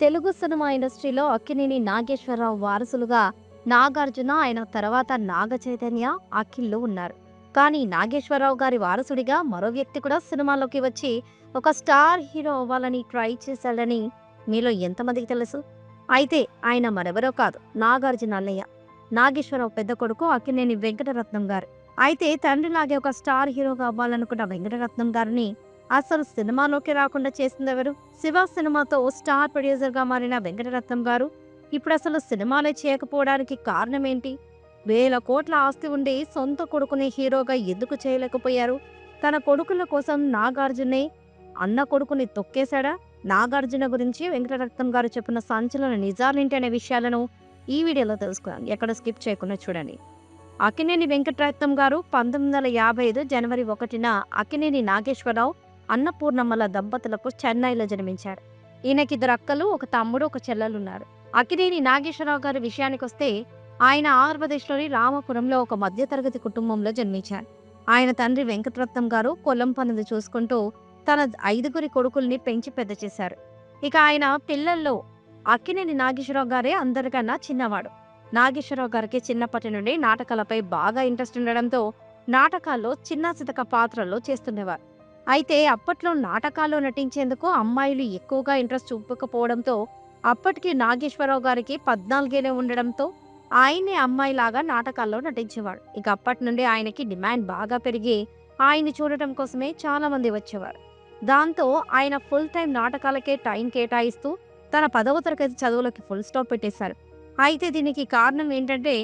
Telugu cinema ఇండస్ట్రీలో అక్కినేని నాగేశ్వరరావు వారసులుగా నాగార్జున ఆయన తర్వాత నాగ చైతన్య అఖిల్లు ఉన్నారు. కానీ నాగేశ్వరరావు గారి వారసుడిగా మరో వ్యక్తి కూడా సినిమాలోకి వచ్చి ఒక స్టార్ హీరో అవ్వాలని ట్రై చేశాడని మీలో ఎంతమందికి తెలుసు? అయితే ఆయన మరెవరో కాదు నాగార్జున అల్లయ్య నాగేశ్వరరావు పెద్ద కొడుకు అక్కినేని వెంకటరత్నం గారు. అయితే తండ్రిలాగే ఒక స్టార్ హీరోగా అవ్వాలనుకున్న వెంకటరత్నం గారిని అసలు సినిమాలోకి రాకుండా చేసింది ఎవరు? శివ సినిమాతో స్టార్ ప్రొడ్యూసర్గా మారిన వెంకటరత్నం గారు. ఇప్పుడు అసలు సినిమాలే చేయకపోవడానికి కారణం ఏంటి వేల కోట్ల ఆస్తి ఉండి సొంత కొడుకుని హీరోగా ఎందుకు చేయలేకపోయారు? తన కొడుకుల కోసం నాగార్జునే అన్న కొడుకుని తొక్కేశాడా? నాగార్జున గురించి వెంకటరత్నం గారు చెప్పిన సంచలన నిజాలేంటి అనే విషయాలను ఈ వీడియోలో తెలుసుకుందాం. ఎక్కడ స్కిప్ చేయకుండా చూడండి. అక్కినేని వెంకటరత్నం గారు పంతొమ్మిది వందల యాభై ఐదు జనవరి ఒకటిన అక్కినేని నాగేశ్వరరావు అన్నపూర్ణమ్మల దంపతులకు చెన్నైలో జన్మించారు ఈయనకి ఇద్దరు అక్కలు ఒక తమ్ముడు ఒక చెల్లెలున్నారు అక్కినేని నాగేశ్వరరావు గారి విషయానికి వస్తే ఆయన ఆంధ్రప్రదేశ్లోని రామపురంలో ఒక మధ్యతరగతి కుటుంబంలో జన్మించారు. ఆయన తండ్రి వెంకటరత్నం గారు పొలం పనులు చూసుకుంటూ తన ఐదుగురి కొడుకుల్ని పెంచి పెద్ద చేశారు. ఇక ఆయన పిల్లల్లో అక్కినేని నాగేశ్వరరావు గారే అందరికన్నా చిన్నవాడు. నాగేశ్వరరావు గారికి చిన్నప్పటి నుండి నాటకాలపై బాగా ఇంట్రెస్ట్ ఉండడంతో నాటకాల్లో చిన్న చితక పాత్రల్లో చేస్తుండేవారు. అయితే అప్పట్లో నాటకాల్లో నటించేందుకు అమ్మాయిలు ఎక్కువగా ఇంట్రెస్ట్ చూపకపోవడంతో అప్పటికి నాగేశ్వరరావు గారికి పద్నాలుగేలే ఉండడంతో ఆయన్ని అమ్మాయిలాగా నాటకాల్లో నటించేవాడు. ఇక అప్పటి నుండి ఆయనకి డిమాండ్ బాగా పెరిగి ఆయన్ని చూడటం కోసమే చాలా మంది వచ్చేవారు. దాంతో ఆయన ఫుల్ టైం నాటకాలకే టైం కేటాయిస్తూ తన పదవ తరగతి చదువులకి ఫుల్ స్టాప్ పెట్టేశారు. అయితే దీనికి కారణం ఏంటంటే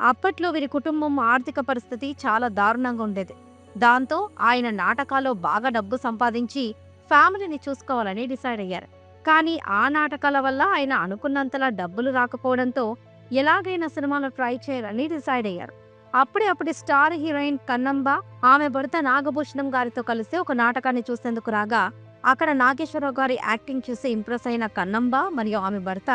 అప్పట్లో వీరి కుటుంబం ఆర్థిక పరిస్థితి చాలా దారుణంగా ఉండేది. దాంతో ఆయన నాటకాల్లో బాగా డబ్బు సంపాదించి ఫ్యామిలీని చూసుకోవాలని డిసైడ్ అయ్యారు. కానీ ఆ నాటకాల వల్ల ఆయన అనుకున్నంతలా డబ్బులు రాకపోవడంతో ఎలాగైనా సినిమాలో ట్రై చేయాలని డిసైడ్ అయ్యారు. అప్పుడే అప్పటి స్టార్ హీరోయిన్ కన్నంబ ఆమె భర్త నాగభూషణం గారితో కలిసి ఒక నాటకాన్ని చూసేందుకు రాగా అక్కడ నాగేశ్వరరావు గారి యాక్టింగ్ చూసి ఇంప్రెస్ అయిన కన్నంబ మరియు ఆమె భర్త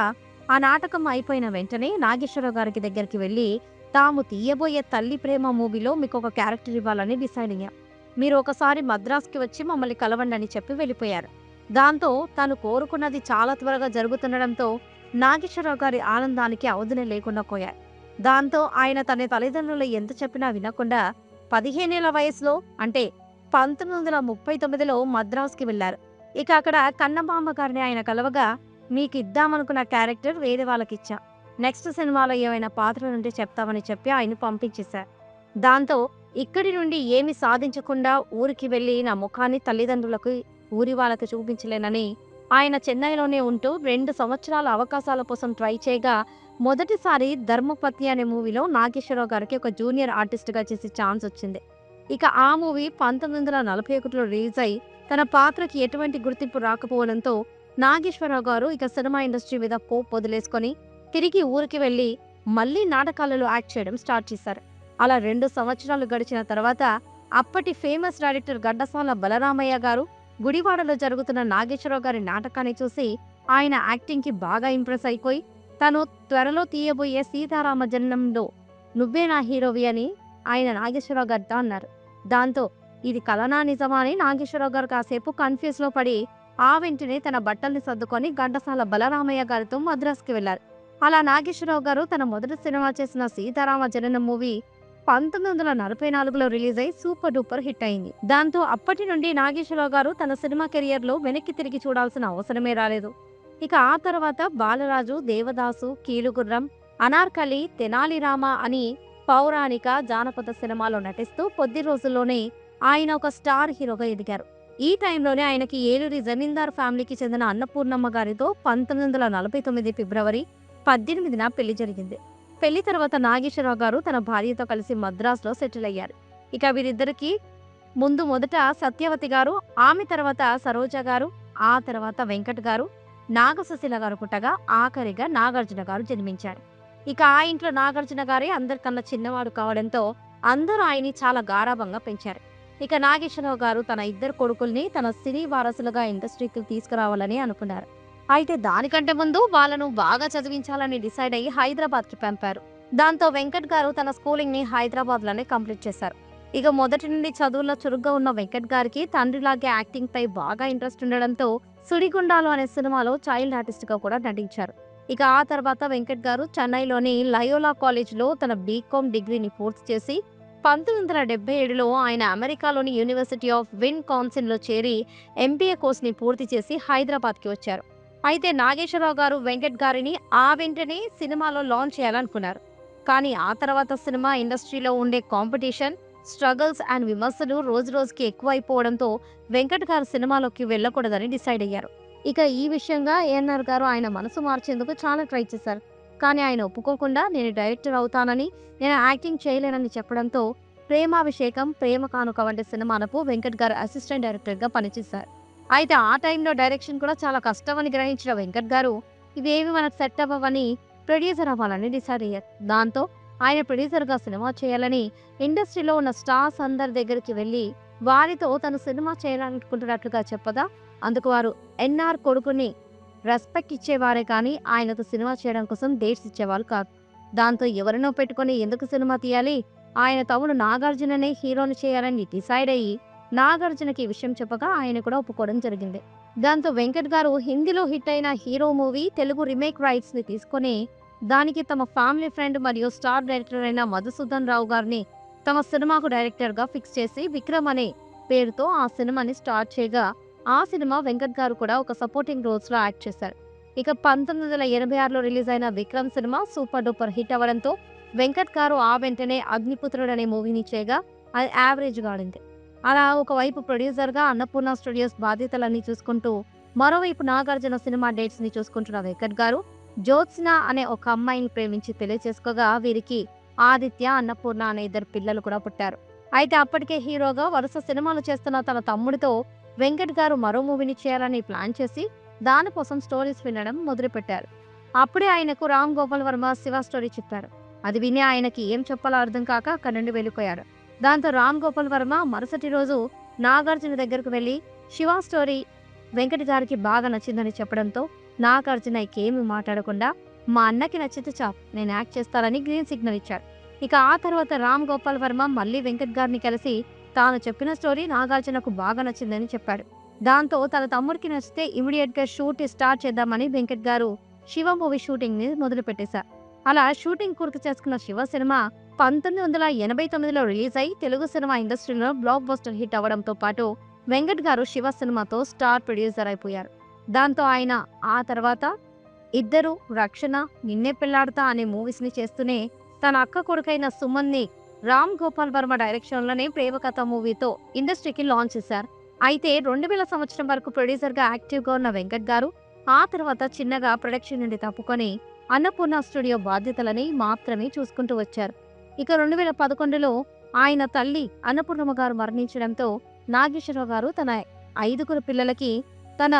ఆ నాటకం అయిపోయిన వెంటనే నాగేశ్వరరావు గారికి దగ్గరికి వెళ్ళి తాము తీయబోయే తల్లి ప్రేమ మూవీలో మీకు ఒక క్యారెక్టర్ ఇవ్వాలని డిసైడ్ అయ్యాం. మీరు ఒకసారి మద్రాస్కి వచ్చి మమ్మల్ని కలవండి అని చెప్పి వెళ్ళిపోయారు. దాంతో తాను కోరుకున్నది చాలా త్వరగా జరుగుతుండడంతో నాగేశ్వరరావు గారి ఆనందానికి అవధిని లేకుండా పోయారు దాంతో ఆయన తన తల్లిదండ్రులు ఎంత చెప్పినా వినకుండా పదిహేనేళ్ళ వయసులో అంటే పంతొమ్మిది వందల ముప్పై తొమ్మిదిలో మద్రాస్కి వెళ్ళారు ఇక అక్కడ కన్నమామ గారిని ఆయన కలవగా మీకు ఇద్దామనుకున్న క్యారెక్టర్ వేరే వాళ్ళకిచ్చా. నెక్స్ట్ సినిమాలో ఏమైనా పాత్ర నుండి చెప్తామని చెప్పి ఆయన పంపించేశారు. దాంతో ఇక్కడి నుండి ఏమి సాధించకుండా ఊరికి వెళ్ళి నా ముఖాన్ని తల్లిదండ్రులకు ఊరి వాళ్ళకి చూపించలేనని ఆయన చెన్నైలోనే ఉంటూ రెండు సంవత్సరాల అవకాశాల కోసం ట్రై చేయగా మొదటిసారి ధర్మపత్ని అనే మూవీలో నాగేశ్వరరావు గారికి ఒక జూనియర్ ఆర్టిస్ట్గా చేసే ఛాన్స్ వచ్చింది. ఇక ఆ మూవీ పంతొమ్మిది వందల నలభై ఒకటిలో రిలీజ్ అయి తన పాత్రకి ఎటువంటి గుర్తింపు రాకపోవడంతో నాగేశ్వరరావు గారు ఇక సినిమా ఇండస్ట్రీ మీద పోప్ వదిలేసుకొని తిరిగి ఊరికి వెళ్ళి మళ్ళీ నాటకాలలో యాక్ట్ చేయడం స్టార్ట్ చేశారు. అలా రెండు సంవత్సరాలు గడిచిన తర్వాత అప్పటి ఫేమస్ డైరెక్టర్ గడ్డసాల బలరామయ్య గారు గుడివాడలో జరుగుతున్న నాగేశ్వరరావు గారి నాటకాన్ని చూసి ఆయన యాక్టింగ్కి బాగా ఇంప్రెస్ అయిపోయి తను త్వరలో తీయబోయే సీతారామ జన్మంలో నువ్వే నా హీరోవి అని ఆయన నాగేశ్వరరావు గారితో అన్నారు. దాంతో ఇది కలనా నిజమా అని నాగేశ్వరరావు గారు కాసేపు కన్ఫ్యూజ్లో పడి ఆ వెంటనే తన బట్టల్ని సర్దుకొని ఘంటసాల బలరామయ్య గారితో మద్రాసుకి వెళ్ళారు అలా నాగేశ్వరరావు గారు తన మొదటి సినిమా చేసిన సీతారామ జనన మూవీ పంతొమ్మిది వందల నలభై నాలుగులో రిలీజ్ అయి సూపర్ డూపర్ హిట్ అయింది. దాంతో అప్పటి నుండి నాగేశ్వరరావు గారు తన సినిమా కెరియర్లో వెనక్కి తిరిగి చూడాల్సిన అవసరమే రాలేదు. ఇక ఆ తర్వాత బాలరాజు దేవదాసు కీలుగుర్రం అనార్కలి తెనాలి రామ అని పౌరాణిక జానపద సినిమాలో నటిస్తూ కొద్ది రోజుల్లోనే ఆయన ఒక స్టార్ హీరోగా ఎదిగారు. ఈ టైంలోనే ఆయనకి ఏలూరి జమీందార్ ఫ్యామిలీకి చెందిన అన్నపూర్ణమ్మ గారితో పంతొమ్మిది వందల నలభై తొమ్మిది ఫిబ్రవరి పద్దెనిమిదిన పెళ్ళి జరిగింది. పెళ్ళి తర్వాత నాగేశ్వరరావు గారు తన భార్యతో కలిసి మద్రాసులో సెటిల్ అయ్యారు. ఇక వీరిద్దరికి ముందు మొదట సత్యవతి గారు ఆమె తర్వాత సరోజ గారు ఆ తర్వాత వెంకట్ గారు నాగసుశీల గారు పుట్టగా ఆఖరిగా నాగార్జున గారు జన్మించారు. ఇక ఆ ఇంట్లో నాగార్జున గారే అందరికన్నా చిన్నవాడు కావడంతో అందరూ ఆయన్ని చాలా గారాభంగా పెంచారు. ఇక నాగేశ్వరరావు గారు తన ఇద్దరు కొడుకుల్ని తన సినీ వారసులుగా ఇండస్ట్రీకి తీసుకురావాలని అనుకున్నారు. అయితే దానికంటే ముందు వాళ్ళను బాగా చదివించాలని డిసైడ్ అయ్యి హైదరాబాద్కి పంపారు. దాంతో వెంకట్ గారు తన స్కూలింగ్ని హైదరాబాద్లోనే కంప్లీట్ చేశారు. ఇక మొదటి నుండి చదువుల్లో చురుగ్గా ఉన్న వెంకట్ గారికి తండ్రిలాగే యాక్టింగ్ పై బాగా ఇంట్రెస్ట్ ఉండడంతో సుడిగుండాలు అనే సినిమాలో చైల్డ్ ఆర్టిస్ట్గా కూడా నటించారు. ఇక ఆ తర్వాత వెంకట్ గారు చెన్నైలోని లయోలా కాలేజ్లో తన బీకామ్ డిగ్రీని పూర్తి చేసి పంతొమ్మిది వందల డెబ్బై ఏడులో ఆయన అమెరికాలోని యూనివర్సిటీ ఆఫ్ విన్ కౌన్సిల్లో చేరి ఎంబీఏ కోర్స్ని పూర్తి చేసి హైదరాబాద్కి వచ్చారు. అయితే నాగేశ్వరరావు గారు వెంకట్ గారిని ఆ వెంటనే సినిమాలో లాంచ్ చేయాలనుకున్నారు. కానీ ఆ తర్వాత సినిమా ఇండస్ట్రీలో ఉండే కాంపిటీషన్ స్ట్రగల్స్ అండ్ విమర్శలు రోజు రోజుకి ఎక్కువైపోవడంతో వెంకట్ గారు సినిమాలోకి వెళ్ళకూడదని డిసైడ్ అయ్యారు. ఇక ఈ విషయంగా ఏఎన్ఆర్ గారు ఆయన మనసు మార్చేందుకు చాలా ట్రై చేశారు. కానీ ఆయన ఒప్పుకోకుండా నేను డైరెక్టర్ అవుతానని నేను యాక్టింగ్ చేయలేనని చెప్పడంతో ప్రేమాభిషేకం ప్రేమ కానుక వంటి సినిమాలకు వెంకట్ గారు అసిస్టెంట్ డైరెక్టర్గా పనిచేశారు. అయితే ఆ టైంలో డైరెక్షన్ కూడా చాలా కష్టమని గ్రహించిన వెంకట్ గారు ఇవేమి మనకు సెట్ అవ్వవని ప్రొడ్యూసర్ అవ్వాలని డిసైడ్ అయ్యారు. దాంతో ఆయన ప్రొడ్యూసర్గా సినిమా చేయాలని ఇండస్ట్రీలో ఉన్న స్టార్స్ అందరి దగ్గరికి వెళ్ళి వారితో తను సినిమా చేయాలనుకుంటున్నట్లుగా చెప్పగా అందుకు వారు ఎన్ఆర్ కొడుకుని రెస్పెక్ట్ ఇచ్చేవారే కానీ ఆయనతో సినిమా చేయడం కోసం డేట్స్ ఇచ్చేవాళ్ళు కాదు. దాంతో ఎవరినో పెట్టుకొని ఎందుకు సినిమా తీయాలి? ఆయన తమ్ముడు నాగార్జుననే హీరోని చేయాలని డిసైడ్ అయ్యి నాగార్జునకి ఈ విషయం చెప్పగా ఆయన కూడా ఒప్పుకోవడం జరిగింది. దాంతో వెంకట్ గారు హిందీలో హిట్ అయిన హీరో మూవీ తెలుగు రీమేక్ రైట్స్ని తీసుకొని దానికి తమ ఫ్యామిలీ ఫ్రెండ్ మరియు స్టార్ డైరెక్టర్ అయిన మధుసూదన్ రావు గారిని తమ సినిమాకు డైరెక్టర్గా ఫిక్స్ చేసి విక్రమ్ అనే పేరుతో ఆ సినిమాని స్టార్ట్ చేయగా ఆ సినిమా వెంకట్ గారు కూడా ఒక సపోర్టింగ్ రోల్స్లో యాక్ట్ చేశారు. ఇక పంతొమ్మిది వందల ఎనభై ఆరులో రిలీజ్ అయిన Vikram cinema super duper hit అవ్వడంతో వెంకట్ గారు ఆ వెంటనే అగ్నిపుత్రుడు అనే మూవీని చేయగా అది యావరేజ్గా ఆడింది. అలా ఒకవైపు ప్రొడ్యూసర్గా అన్నపూర్ణ స్టూడియోస్ బాధ్యతలన్నీ చూసుకుంటూ మరోవైపు నాగార్జున సినిమా డేట్స్ని చూసుకుంటున్న వెంకట్ గారు జ్యోత్స్న అనే ఒక అమ్మాయిని ప్రేమించి తెలియచేసుకోగా వీరికి ఆదిత్య అన్నపూర్ణ అనే ఇద్దరు పిల్లలు కూడా పుట్టారు. అయితే అప్పటికే హీరోగా వరుస సినిమాలు చేస్తున్న తన తమ్ముడితో వెంకట్ గారు మరో మూవీని చేయాలని ప్లాన్ చేసి దానికోసం స్టోరీస్ వినడం మొదలుపెట్టారు. అప్పుడే ఆయనకు రామ్ గోపాల్ వర్మ శివ స్టోరీ చెప్పారు. అది విని ఆయనకి ఏం చెప్పాలో అర్థం కాక అక్కడి నుండి వెళ్ళిపోయారు. దాంతో రామ్ గోపాల్ వర్మ మరుసటి రోజు నాగార్జున దగ్గరకు వెళ్ళి శివ స్టోరీ వెంకటి గారికి బాగా నచ్చిందని చెప్పడంతో నాగార్జున ఏమీ మాట్లాడకుండా మా అన్నకి నచ్చితే చాప్ నేను యాక్ట్ చేస్తానని గ్రీన్ సిగ్నల్ ఇచ్చాడు. ఇక ఆ తర్వాత రామ్ గోపాల్ వర్మ మళ్ళీ వెంకట్ గారిని కలిసి తాను చెప్పిన స్టోరీ నాగార్జునకు బాగా నచ్చిందని చెప్పాడు. దాంతో తన తమ్ముడికి నచ్చితే ఇమీడియట్గా షూట్ స్టార్ట్ చేద్దామని వెంకట్ గారు శివ మూవీ షూటింగ్ని మొదలు పెట్టేశారు అలా షూటింగ్ పూర్తి చేసుకున్న శివ సినిమా పంతొమ్మిది వందల ఎనభై తొమ్మిదిలో రిలీజ్ అయి తెలుగు సినిమా ఇండస్ట్రీలో బ్లాక్ బస్టర్ హిట్ అవ్వడంతో పాటు వెంకట్ గారు శివ సినిమాతో స్టార్ ప్రొడ్యూసర్ అయిపోయారు. దాంతో ఆయన ఆ తర్వాత ఇద్దరు రక్షణ నిన్నే పెళ్ళాడతా అనే మూవీస్ని చేస్తూనే తన అక్క కొడుకైన సుమన్ని రామ్ గోపాల్ వర్మ డైరెక్షన్లోనే ప్రేమకథ ప్రేమ కథ మూవీతో ఇండస్ట్రీకి లాంచ్ చేశారు. అయితే రెండు వేల సంవత్సరం వరకు ప్రొడ్యూసర్గా యాక్టివ్గా ఉన్న వెంకట్ గారు ఆ తర్వాత చిన్నగా ప్రొడక్షన్ నుండి తప్పుకొని అన్నపూర్ణ స్టూడియో బాధ్యతలని మాత్రమే చూసుకుంటూ వచ్చారు. ఇక రెండు వేల పదకొండులో ఆయన తల్లి అన్నపూర్ణమ్మ గారు మరణించడంతో నాగేశ్వరరావు గారు తన ఐదుగురు పిల్లలకి తన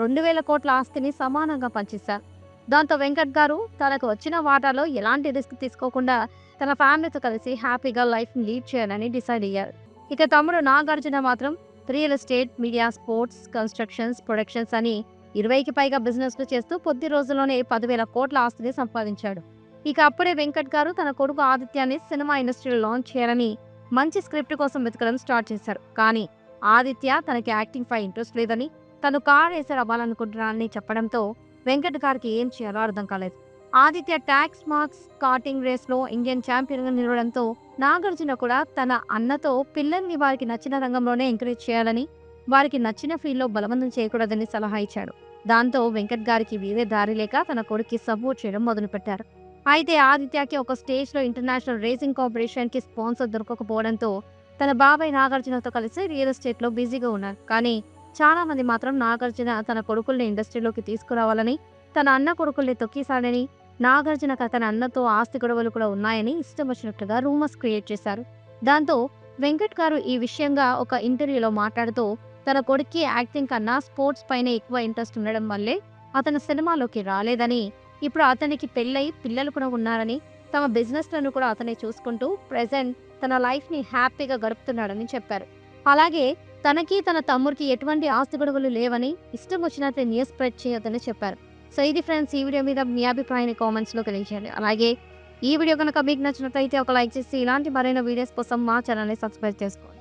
రెండు వేల కోట్ల ఆస్తిని సమానంగా పంచేశారు. దాంతో వెంకట్ గారు తనకు వచ్చిన వాటాలో ఎలాంటి రిస్క్ తీసుకోకుండా తన ఫ్యామిలీతో కలిసి హ్యాపీగా లైఫ్ లీడ్ చేయాలని డిసైడ్ అయ్యారు. ఇక తమ్ముడు నాగార్జున మాత్రం real estate media sports constructions productions అని ఇరవైకి పైగా బిజినెస్లు చేస్తూ కొద్ది రోజుల్లోనే పదివేల కోట్ల ఆస్తిని సంపాదించాడు. ఇక అప్పుడే వెంకట్ గారు తన కొడుకు ఆదిత్యాన్ని సినిమా ఇండస్ట్రీలో లాంచ్ చేయాలని మంచి స్క్రిప్ట్ కోసం వెతకడం స్టార్ట్ చేశారు. కానీ ఆదిత్య తనకి యాక్టింగ్ పై ఇంట్రెస్ట్ లేదని తను కార్ రేసర్ అవ్వాలనుకుంటున్నానని చెప్పడంతో వెంకట్ గారికి ఏం చేయాలో అర్థం కాలేదు. ఆదిత్య ట్యాక్స్ మార్క్స్ కార్టింగ్ రేస్లో ఇండియన్ ఛాంపియన్గా నిలవడంతో నాగార్జున కూడా తన అన్నతో పిల్లల్ని వారికి నచ్చిన రంగంలోనే ఎంకరేజ్ చేయాలని వారికి నచ్చిన ఫీల్డ్లో బలవంతం చేయకూడదని సలహా ఇచ్చాడు. దాంతో వెంకట్ గారికి వేరే దారి లేక తన కొడుకు సపోర్ట్ చేయడం మొదలుపెట్టారు. అయితే ఆదిత్యకి ఒక స్టేజ్లో ఇంటర్నేషనల్ రేసింగ్ కాంపిటీషన్కి స్పాన్సర్ దొరకకపోవడంతో తన బాబాయ్ నాగార్జునతో కలిసి రియల్ ఎస్టేట్లో బిజీగా ఉన్నారు. కానీ చాలా మంది మాత్రం నాగార్జున తన కొడుకుల్ని ఇండస్ట్రీలోకి తీసుకురావాలని తన అన్న కొడుకుల్ని తొక్కిసాడని నాగార్జునకు తన అన్నతో ఆస్తి గొడవలు కూడా ఉన్నాయని ఇష్టం వచ్చినట్లుగా రూమర్స్ క్రియేట్ చేశారు. దాంతో వెంకట్ గారు ఈ విషయంగా ఒక ఇంటర్వ్యూలో మాట్లాడుతూ తన కొడుక్కి యాక్టింగ్ కన్నా స్పోర్ట్స్ పైన ఎక్కువ ఇంట్రెస్ట్ ఉండడం వల్లే అతను సినిమాలోకి రాలేదని ఇప్పుడు అతనికి పెళ్ళై పిల్లలు కూడా ఉన్నారని తమ బిజినెస్లను కూడా అతనే చూసుకుంటూ ప్రెసెంట్ తన లైఫ్ని హ్యాపీగా గడుపుతున్నాడని చెప్పారు. అలాగే తనకి తన తమ్ముడికి ఎటువంటి ఆస్తి గొడవలు లేవని ఇష్టం వచ్చినట్టు న్యూస్ స్ప్రెడ్ చేయొద్దని చెప్పారు. సో ఇది ఫ్రెండ్స్ ఈ వీడియో మీద మీ అభిప్రాయాన్ని కామెంట్స్లో కలిగించండి అలాగే ఈ వీడియో కనుక మీకు నచ్చినట్లయితే ఒక లైక్ చేసి ఇలాంటి మరైన వీడియోస్ కోసం మా ఛానల్ని సబ్స్క్రైబ్ చేసుకోండి.